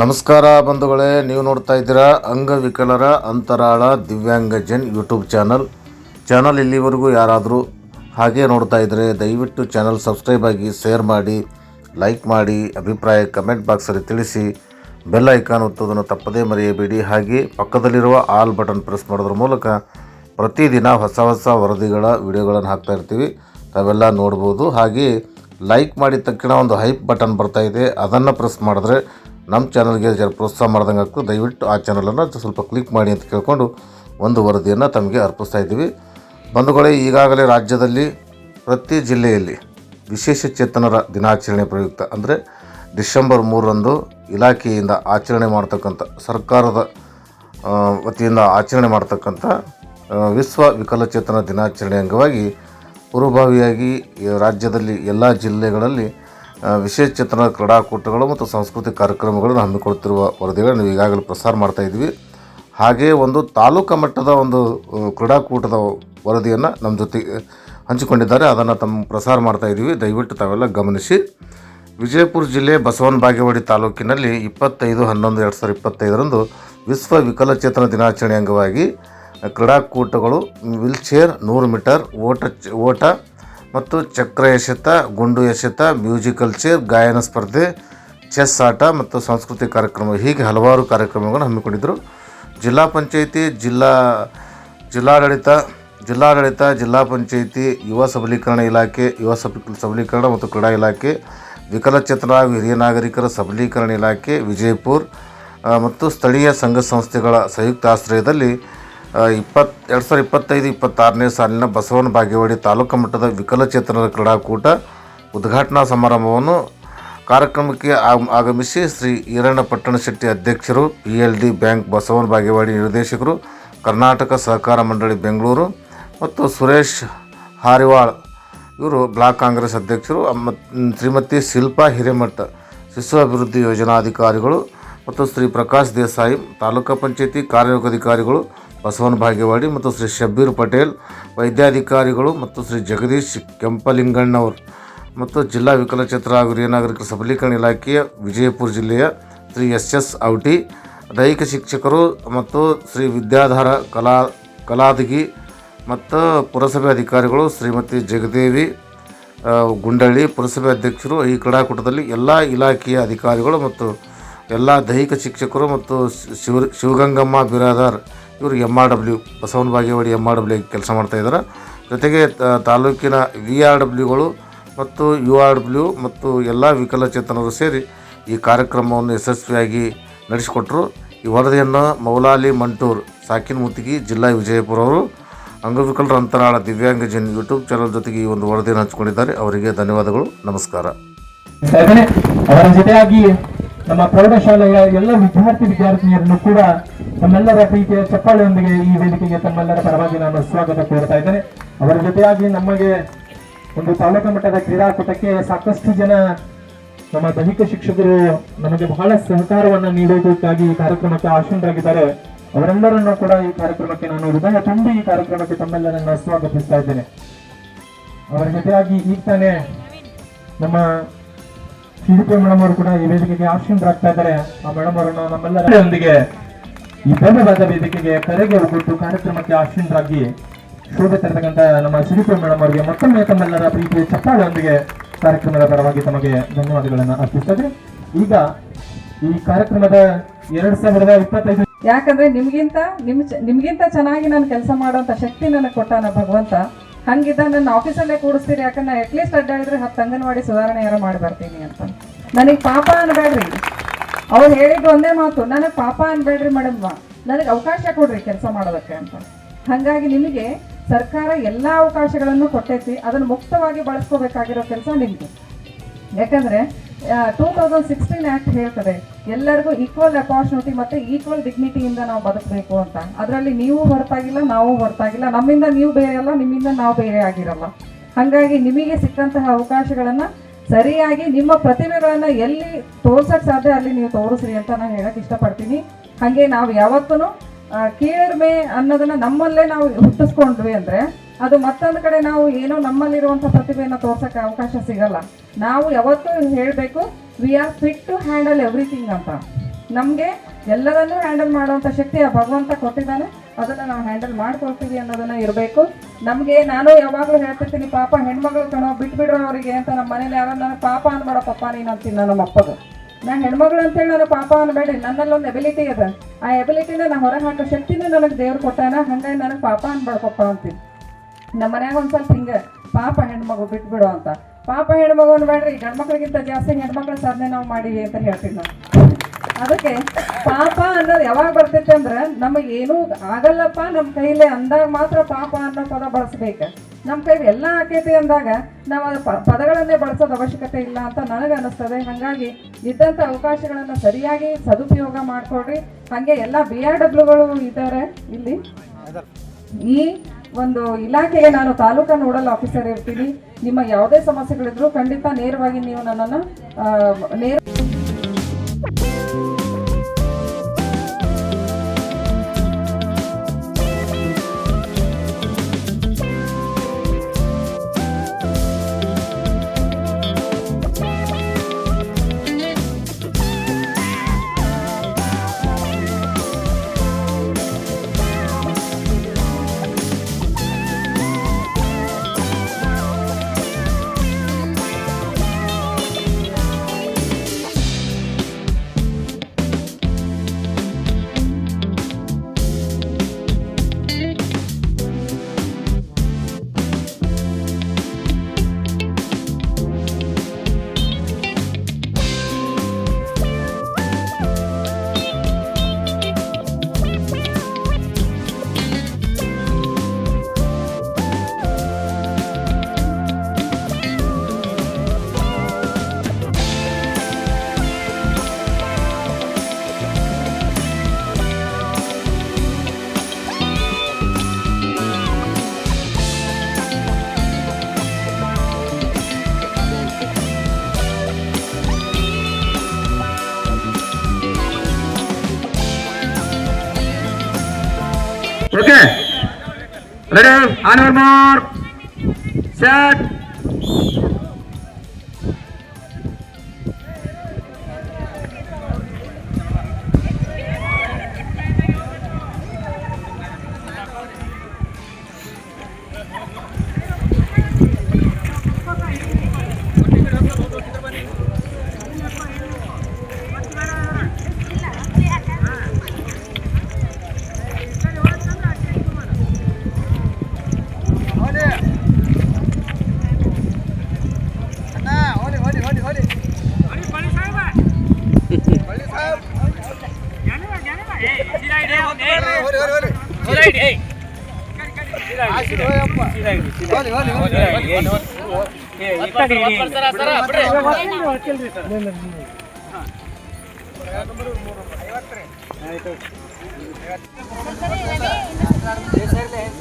ನಮಸ್ಕಾರ ಬಂಧುಗಳೇ, ನೀವು ನೋಡ್ತಾ ಇದ್ದೀರಾ ಅಂಗವಿಕಲರ ಅಂತರಾಳ ದಿವ್ಯಾಂಗಜನ್ ಯೂಟ್ಯೂಬ್ ಚಾನಲ್. ಚಾನಲ್ ಇಲ್ಲಿವರೆಗೂ ಯಾರಾದರೂ ಹಾಗೆ ನೋಡ್ತಾ ಇದ್ದರೆ ದಯವಿಟ್ಟು ಚಾನಲ್ ಸಬ್ಸ್ಕ್ರೈಬ್ ಆಗಿ, ಶೇರ್ ಮಾಡಿ, ಲೈಕ್ ಮಾಡಿ, ಅಭಿಪ್ರಾಯ ಕಮೆಂಟ್ ಬಾಕ್ಸಲ್ಲಿ ತಿಳಿಸಿ, ಬೆಲ್ ಐಕಾನ್ ಒತ್ತೋದನ್ನು ತಪ್ಪದೇ ಮರೆಯಬೇಡಿ. ಹಾಗೆ ಪಕ್ಕದಲ್ಲಿರುವ ಆಲ್ ಬಟನ್ ಪ್ರೆಸ್ ಮಾಡೋದ್ರ ಮೂಲಕ ಪ್ರತಿದಿನ ಹೊಸ ಹೊಸ ವರದಿಗಳ, ವಿಡಿಯೋಗಳನ್ನು ಹಾಕ್ತಾ ಇರ್ತೀವಿ. ತಾವೆಲ್ಲ ನೋಡ್ಬೋದು. ಹಾಗೆ ಲೈಕ್ ಮಾಡಿದ ತಕ್ಷಣ ಒಂದು ಹೈಪ್ ಬಟನ್ ಬರ್ತಾ ಇದೆ. ಅದನ್ನು ಪ್ರೆಸ್ ಮಾಡಿದ್ರೆ ನಮ್ಮ ಚಾನಲ್ಗೆ ಜರ ಪ್ರೋತ್ಸಾಹ ಮಾಡ್ದಂಗೆ ಆಗ್ತದೆ. ದಯವಿಟ್ಟು ಆ ಚಾನಲನ್ನು ಸ್ವಲ್ಪ ಕ್ಲಿಕ್ ಮಾಡಿ ಅಂತ ಕೇಳಿಕೊಂಡು ಒಂದು ವರದಿಯನ್ನು ತಮಗೆ ಅರ್ಪಿಸ್ತಾ ಇದ್ದೀವಿ. ಬಂಧುಗಳೇ, ಈಗಾಗಲೇ ರಾಜ್ಯದಲ್ಲಿ ಪ್ರತಿ ಜಿಲ್ಲೆಯಲ್ಲಿ ವಿಶೇಷ ಚೇತನರ ದಿನಾಚರಣೆ ಪ್ರಯುಕ್ತ ಅಂದರೆ ಡಿಸೆಂಬರ್ ಮೂರರಂದು ಇಲಾಖೆಯಿಂದ ಆಚರಣೆ ಮಾಡ್ತಕ್ಕಂಥ, ಸರ್ಕಾರದ ವತಿಯಿಂದ ಆಚರಣೆ ಮಾಡ್ತಕ್ಕಂಥ ವಿಶ್ವ ವಿಕಲಚೇತನ ದಿನಾಚರಣೆ ಅಂಗವಾಗಿ ಪೂರ್ವಭಾವಿಯಾಗಿ ರಾಜ್ಯದಲ್ಲಿ ಎಲ್ಲ ಜಿಲ್ಲೆಗಳಲ್ಲಿ ವಿಶೇಷ ಚೇತನ ಕ್ರೀಡಾಕೂಟಗಳು ಮತ್ತು ಸಾಂಸ್ಕೃತಿಕ ಕಾರ್ಯಕ್ರಮಗಳನ್ನು ಹಮ್ಮಿಕೊಳ್ತಿರುವ ವರದಿಗಳನ್ನು ನಾವು ಈಗಾಗಲೇ ಪ್ರಸಾರ ಮಾಡ್ತಾ ಇದ್ವಿ ಹಾಗೆಯೇ ಒಂದು ತಾಲೂಕು ಮಟ್ಟದ ಒಂದು ಕ್ರೀಡಾಕೂಟದ ವರದಿಯನ್ನು ನಮ್ಮ ಜೊತೆಗೆ ಹಂಚಿಕೊಂಡಿದ್ದಾರೆ. ಅದನ್ನು ತಮ್ಮ ಪ್ರಸಾರ ಮಾಡ್ತಾ ಇದ್ದೀವಿ. ದಯವಿಟ್ಟು ತಾವೆಲ್ಲ ಗಮನಿಸಿ. ವಿಜಯಪುರ ಜಿಲ್ಲೆ ಬಸವನ ಬಾಗೇವಾಡಿ ತಾಲೂಕಿನಲ್ಲಿ ಇಪ್ಪತ್ತೈದು, ಹನ್ನೊಂದು, ಎರಡು ಸಾವಿರದ ಇಪ್ಪತ್ತೈದರಂದು ವಿಶ್ವ ವಿಕಲಚೇತನ ದಿನಾಚರಣೆ ಅಂಗವಾಗಿ ಕ್ರೀಡಾಕೂಟಗಳು ವಿಲ್ ಚೇರ್ ನೂರು ಮೀಟರ್, ಓಟ ಓಟ ಮತ್ತು ಚಕ್ರ ಎಸೆತ ಗುಂಡು ಎಸೆತ ಮ್ಯೂಸಿಕಲ್ ಚೇರ್, ಗಾಯನ ಸ್ಪರ್ಧೆ, ಚೆಸ್ ಆಟ ಮತ್ತು ಸಾಂಸ್ಕೃತಿಕ ಕಾರ್ಯಕ್ರಮ ಹೀಗೆ ಹಲವಾರು ಕಾರ್ಯಕ್ರಮಗಳನ್ನು ಹಮ್ಮಿಕೊಂಡಿದ್ದರು. ಜಿಲ್ಲಾ ಪಂಚಾಯಿತಿ, ಜಿಲ್ಲಾ ಜಿಲ್ಲಾಡಳಿತ ಜಿಲ್ಲಾಡಳಿತ, ಜಿಲ್ಲಾ ಪಂಚಾಯಿತಿ, ಯುವ ಸಬಲೀಕರಣ ಇಲಾಖೆ, ಯುವ ಸಬ ಸಬಲೀಕರಣ ಮತ್ತು ಕ್ರೀಡಾ ಇಲಾಖೆ, ವಿಕಲಚೇತನ ಹಾಗೂ ಹಿರಿಯ ನಾಗರಿಕರ ಸಬಲೀಕರಣ ಇಲಾಖೆ, ವಿಜಯಪುರ ಮತ್ತು ಸ್ಥಳೀಯ ಸಂಘ ಸಂಸ್ಥೆಗಳ ಸಂಯುಕ್ತ ಆಶ್ರಯದಲ್ಲಿ ಇಪ್ಪತ್ತು, ಎರಡು ಸಾವಿರದ ಇಪ್ಪತ್ತೈದು, ಇಪ್ಪತ್ತಾರನೇ ಸಾಲಿನ ಬಸವನ ಬಾಗೇವಾಡಿ ತಾಲೂಕು ಮಟ್ಟದ ವಿಕಲಚೇತನರ ಕ್ರೀಡಾಕೂಟ ಉದ್ಘಾಟನಾ ಸಮಾರಂಭವನ್ನು ಕಾರ್ಯಕ್ರಮಕ್ಕೆ ಆಗ್- ಆಗಮಿಸಿ ಶ್ರೀ ಈರಣ್ಣ ಪಟ್ಟಣಶೆಟ್ಟಿ ಅಧ್ಯಕ್ಷರು P L D bank Basavana Bagewadi ನಿರ್ದೇಶಕರು, ಕರ್ನಾಟಕ ಸಹಕಾರ ಮಂಡಳಿ ಬೆಂಗಳೂರು ಮತ್ತು ಸುರೇಶ್ ಹಾರಿವಾಳ್, ಇವರು ಬ್ಲಾಕ್ ಕಾಂಗ್ರೆಸ್ ಅಧ್ಯಕ್ಷರು ಶ್ರೀಮತಿ ಶಿಲ್ಪಾ ಹಿರೇಮಠ ಶಿಶು ಅಭಿವೃದ್ಧಿ ಯೋಜನಾಧಿಕಾರಿಗಳು ಮತ್ತು ಶ್ರೀ ಪ್ರಕಾಶ್ ದೇಸಾಯಿ ತಾಲೂಕು ಪಂಚಾಯತಿ ಕಾರ್ಯೋಗಾಧಿಕಾರಿಗಳು ಬಸವನ ಭಾಗ್ಯವಾಡಿ ಮತ್ತು ಶ್ರೀ ಶಬ್ಬೀರ್ ಪಟೇಲ್ ವೈದ್ಯಾಧಿಕಾರಿಗಳು ಮತ್ತು ಶ್ರೀ ಜಗದೀಶ್ ಕೆಂಪಲಿಂಗಣ್ಣವರು ಮತ್ತು ಜಿಲ್ಲಾ ವಿಕಲಚೇತರ ಹಾಗೂ ಹಿರಿಯ ನಾಗರಿಕರ ಸಬಲೀಕರಣ ಇಲಾಖೆಯ ವಿಜಯಪುರ ಜಿಲ್ಲೆಯ ಶ್ರೀ ಎಸ್ ಎಸ್ ಔಟಿ, ದೈಹಿಕ ಶಿಕ್ಷಕರು ಮತ್ತು ಶ್ರೀ ವಿದ್ಯಾಧಾರ ಕಲಾ ಕಲಾದಗಿ ಮತ್ತು ಪುರಸಭೆ ಅಧಿಕಾರಿಗಳು ಶ್ರೀಮತಿ ಜಗದೇವಿ ಗುಂಡಳ್ಳಿ ಪುರಸಭೆ ಅಧ್ಯಕ್ಷರು ಈ ಕ್ರೀಡಾಕೂಟದಲ್ಲಿ ಎಲ್ಲ ಇಲಾಖೆಯ ಅಧಿಕಾರಿಗಳು ಮತ್ತು ಎಲ್ಲ ದೈಹಿಕ ಶಿಕ್ಷಕರು ಮತ್ತು ಶಿವ ಶಿವಗಂಗಮ್ಮ ಬಿರಾದಾರ್ ಇವರು M R W Basavana Bagewadi M R W ಕೆಲಸ ಮಾಡ್ತಾಯಿದ್ದಾರೆ ಜೊತೆಗೆ ತ- ತಾಲೂಕಿನ ವಿ ಆರ್ ಡಬ್ಲ್ಯೂಗಳು ಮತ್ತು ಯು ಆರ್ ಡಬ್ಲ್ಯೂ ಮತ್ತು ಎಲ್ಲ ವಿಕಲಚೇತನರು ಸೇರಿ ಈ ಕಾರ್ಯಕ್ರಮವನ್ನು ಯಶಸ್ವಿಯಾಗಿ ನಡೆಸಿಕೊಟ್ರು. ಈ ವರದಿಯನ್ನು ಮೌಲಾಲಿ ಮಂಟೂರ್, ಸಾಕಿನ್ ಮುತ್ತಿಗಿ, ಜಿಲ್ಲಾ ವಿಜಯಪುರ ಅವರು ಅಂಗವಿಕಲರ ಅಂತರಾಳ ದಿವ್ಯಾಂಗಜನ್ ಯೂಟ್ಯೂಬ್ ಚಾನಲ್ ಜೊತೆಗೆ ಈ ಒಂದು ವರದಿಯನ್ನು ಹಂಚಿಕೊಂಡಿದ್ದಾರೆ. ಅವರಿಗೆ ಧನ್ಯವಾದಗಳು. ನಮಸ್ಕಾರ. ಅವರ ಜೊತೆಯಾಗಿ ನಮ್ಮ ಪ್ರೌಢಶಾಲೆಯ ಎಲ್ಲ ವಿದ್ಯಾರ್ಥಿ ವಿದ್ಯಾರ್ಥಿನಿಯರನ್ನು ಕೂಡ ತಮ್ಮೆಲ್ಲರ ಪ್ರೀತಿಯ ಚಪ್ಪಾಳೆಯೊಂದಿಗೆ ಈ ವೇದಿಕೆಗೆ ತಮ್ಮೆಲ್ಲರ ಪರವಾಗಿ ನಾನು ಸ್ವಾಗತ ಕೋರ್ತಾ ಇದ್ದೇನೆ. ಅವರ ಜೊತೆಯಾಗಿ ನಮಗೆ ಒಂದು ತಾಲೂಕು ಮಟ್ಟದ ಕ್ರೀಡಾಕೂಟಕ್ಕೆ ಸಾಕಷ್ಟು ಜನ ನಮ್ಮ ದೈಹಿಕ ಶಿಕ್ಷಕರು ನಮಗೆ ಬಹಳ ಸಹಕಾರವನ್ನು ನೀಡುವುದಕ್ಕಾಗಿ ಈ ಕಾರ್ಯಕ್ರಮಕ್ಕೆ ಆಶೀನರಾಗಿದ್ದಾರೆ. ಅವರೆಲ್ಲರನ್ನೂ ಕೂಡ ಈ ಕಾರ್ಯಕ್ರಮಕ್ಕೆ ನಾನು ಹೃದಯ ತುಂಬಿ ಈ ಕಾರ್ಯಕ್ರಮಕ್ಕೆ ತಮ್ಮೆಲ್ಲರನ್ನ ಸ್ವಾಗತಿಸ್ತಾ ಇದ್ದೇನೆ. ಅವರ ಜೊತೆಯಾಗಿ ಈಗ ತಾನೇ ನಮ್ಮ ಸಿಡಿಪಿ ಮೇಡಮ್ ಅವರು ಕೂಡ ಈ ವೇದಿಕೆಗೆ ಆಶೀನರಾಗ್ತಾ ಇದ್ದಾರೆ. ಆ ಮೇಡಮ್ ಅವರನ್ನು ನಮ್ಮೆಲ್ಲರೊಂದಿಗೆ ಈ ಬೆಂಬಲದ ವೇದಿಕೆಗೆ ಕರೆಗೆ ಒಗ್ಗಟ್ಟು ಕಾರ್ಯಕ್ರಮಕ್ಕೆ ಆಶೀನರಾಗಿ ಶೋಭೆ ತರತಕ್ಕಂಥ ನಮ್ಮ ಸಿಡಿಪಿ ಮೇಡಮ್ ಅವರಿಗೆ ಮತ್ತೊಮ್ಮೆ ತಮ್ಮೆಲ್ಲರ ಪ್ರೀತಿಯ ಚಪ್ಪಾಳೆಯೊಂದಿಗೆ ಕಾರ್ಯಕ್ರಮದ ಪರವಾಗಿ ತಮಗೆ ಧನ್ಯವಾದಗಳನ್ನು ಅರ್ಪಿಸ್ತದೆ ಈಗ ಈ ಕಾರ್ಯಕ್ರಮದ ಎರಡ್ ಸಾವಿರದ ಇಪ್ಪತ್ತೈದು ಯಾಕಂದ್ರೆ ನಿಮ್ಗಿಂತ, ನಿಮ್ ನಿಮ್ಗಿಂತ ಚೆನ್ನಾಗಿ ನಾನು ಕೆಲಸ ಮಾಡುವಂತ ಶಕ್ತಿ ನನಗೆ ಕೊಟ್ಟಾನ ಭಗವಂತ. ಹಂಗಿದ್ದ ನನ್ನ ಆಫೀಸಲ್ಲೇ ಕೂಡಿಸ್ತೀರಿ, ಯಾಕಂದ್ರೆ ಅಟ್ಲೀಸ್ಟ್ ಅಡ್ಡಾಡಿದ್ರೆ ಹತ್ತು ಅಂಗನವಾಡಿ ಸುಧಾರಣೆ ಯಾರೋ ಮಾಡಿ ಬರ್ತೀನಿ ಅಂತ. ನನಗೆ ಪಾಪ ಅನ್ಬೇಡ್ರಿ. ಅವ್ರು ಹೇಳಿದ್ದು ಒಂದೇ ಮಾತು, ನನಗೆ ಪಾಪ ಅನ್ಬೇಡ್ರಿ ಮೇಡಮ್ ನನಗೆ ಅವಕಾಶ ಕೊಡ್ರಿ ಕೆಲಸ ಮಾಡೋದಕ್ಕೆ ಅಂತ. ಹಾಗಾಗಿ ನಿಮಗೆ ಸರ್ಕಾರ ಎಲ್ಲ ಅವಕಾಶಗಳನ್ನು ಕೊಟ್ಟೈತಿ, ಅದನ್ನು ಮುಕ್ತವಾಗಿ ಬಳಸ್ಕೋಬೇಕಾಗಿರೋ ಕೆಲಸ ನಿಮಗೆ ಯಾಕಂದ್ರೆ ಟೂ ತೌಸಂಡ್ ಸಿಕ್ಸ್ಟೀನ್ ಆಕ್ಟ್ ಹೇಳ್ತದೆ. ಎಲ್ಲರಿಗೂ ಈಕ್ವಲ್ ಅಪಾರ್ಚುನಿಟಿ ಮತ್ತೆ ಈಕ್ವಲ್ ಡಿಗ್ನಿಟಿಯಿಂದ ನಾವು ಬದುಕಬೇಕು ಅಂತ. ಅದರಲ್ಲಿ ನೀವು ಹೊರತಾಗಿಲ್ಲ, ನಾವು ಹೊರತಾಗಿಲ್ಲ. ನಮ್ಮಿಂದ ನೀವು ಬೇರೆ ಅಲ್ಲ, ನಿಮ್ಮಿಂದ ನಾವು ಬೇರೆ ಆಗಿರಲ್ಲ. ಹಾಗಾಗಿ ನಿಮಗೆ ಸಿಕ್ಕಂತಹ ಅವಕಾಶಗಳನ್ನ ಸರಿಯಾಗಿ ನಿಮ್ಮ ಪ್ರತಿಭೆಗಳನ್ನು ಎಲ್ಲಿ ತೋರ್ಸಕ್ ಸಾಧ್ಯ ಅಲ್ಲಿ ನೀವು ತೋರಿಸ್ರಿ ಅಂತ ನಾನು ಹೇಳಕ್ ಇಷ್ಟಪಡ್ತೀನಿ. ಹಾಗೆ ನಾವು ಯಾವತ್ತೂ ಕೀಳರ್ಮೆ ಅನ್ನೋದನ್ನ ನಮ್ಮಲ್ಲೇ ನಾವು ಹುಟ್ಟಿಸ್ಕೊಂಡ್ವಿ ಅಂದ್ರೆ ಅದು ಮತ್ತೊಂದು ಕಡೆ ನಾವು ಏನೋ ನಮ್ಮಲ್ಲಿರುವಂಥ ಪ್ರತಿಭೆಯನ್ನು ತೋರ್ಸೋಕ್ಕೆ ಅವಕಾಶ ಸಿಗಲ್ಲ. ನಾವು ಯಾವತ್ತೂ ಹೇಳಬೇಕು we are fit to handle everything ಅಂತ. ನಮಗೆ ಎಲ್ಲದನ್ನೂ ಹ್ಯಾಂಡಲ್ ಮಾಡುವಂಥ ಶಕ್ತಿ ಆ ಭಗವಂತ ಕೊಟ್ಟಿದ್ದಾನೆ. ಅದನ್ನು ನಾವು ಹ್ಯಾಂಡಲ್ ಮಾಡ್ಕೊಳ್ತೀವಿ ಅನ್ನೋದನ್ನ ಇರಬೇಕು. ನಮಗೆ ನಾನು ಯಾವಾಗಲೂ ಹೇಳ್ತಿರ್ತೀನಿ, ಪಾಪ ಹೆಣ್ಮಗಳು ಕಣೋ, ಬಿಟ್ಬಿಡ್ರೋ ಅವರಿಗೆ ಅಂತ ನಮ್ಮ ಮನೇಲಿ ಯಾರೋ ನನಗೆ ಪಾಪ ಅನ್ಬೇಡ, ಪಪ್ಪ ನೀನು ಅಂತೀನಿ ನಮ್ಮ ಅಪ್ಪಗೆ ನಾ ಹೆಣ್ಮಗಳು ಅಂತೇಳಿ ನಾನು ಪಾಪ ಅನ್ಬೇಡಿ ನನ್ನಲ್ಲಿ ಒಂದು ಎಬಿಲಿಟಿ ಇದೆ. ಆ ಎಬಿಲಿಟಿನ ನಾನು ಹೊರಗೆ ಹಾಕೋ ಶಕ್ತಿನೂ ನನಗೆ ದೇವ್ರು ಕೊಟ್ಟಾನ, ಹಂಗಾಗಿ ನನಗೆ ಪಾಪ ಅನ್ಬೇಡ, ಪಪ್ಪ ಅಂತೀನಿ. ನಮ್ಮ ಮನ್ಯಾಗ ಒಂದು ಸ್ವಲ್ಪ ಹಿಂಗೆ, ಪಾಪ ಹೆಣ್ಮಗು ಬಿಟ್ಬಿಡು ಅಂತ. ಪಾಪ ಹೆಣ್ಮಗು ಅನ್ಬೇಡ್ರಿ ಗಂಡ್ಮಕ್ಳಿಗಿಂತ ಜಾಸ್ತಿ ಹೆಣ್ಮಕ್ಳ ಸಾಧನೆ ನಾವು ಮಾಡೀವಿ ಅಂತ ಹೇಳ್ತೀವಿ ನಾವು. ಅದಕ್ಕೆ ಪಾಪ ಅನ್ನೋದು ಯಾವಾಗ ಬರ್ತೈತೆ ಅಂದ್ರೆ ನಮಗೆ ಏನೂ ಆಗಲ್ಲಪ್ಪ ನಮ್ಮ ಕೈಲಿ ಅಂದಾಗ ಮಾತ್ರ ಪಾಪ ಅನ್ನೋ ಪದ ಬಳಸ್ಬೇಕು. ನಮ್ಮ ಕೈಲಿ ಎಲ್ಲ ಆಕೈತಿ ಅಂದಾಗ ನಾವು ಅದು ಪದಗಳನ್ನೇ ಬಳಸೋದು ಅವಶ್ಯಕತೆ ಇಲ್ಲ ಅಂತ ನನಗೆ ಅನಿಸ್ತದೆ. ಹಾಗಾಗಿ ಇದ್ದಂಥ ಅವಕಾಶಗಳನ್ನು ಸರಿಯಾಗಿ ಸದುಪಯೋಗ ಮಾಡಿಕೊಡ್ರಿ ಹಾಗೆ ಎಲ್ಲ ಬಿ ಆರ್ ಡಬ್ಲ್ಯೂಗಳು ಇದ್ದಾರೆ ಇಲ್ಲಿ. ಈ ಒಂದು ಇಲಾಖೆಗೆ ನಾನು ತಾಲೂಕಾ ನೋಡಲ್ ಆಫೀಸರ್ ಇರ್ತೀನಿ. ನಿಮ್ಮ ಯಾವುದೇ ಸಮಸ್ಯೆಗಳಿದ್ರು ಖಂಡಿತ ನೇರವಾಗಿ ನೀವು ನನ್ನನ್ನು ನೇರ Okay. Ready? Another more. Set. Sir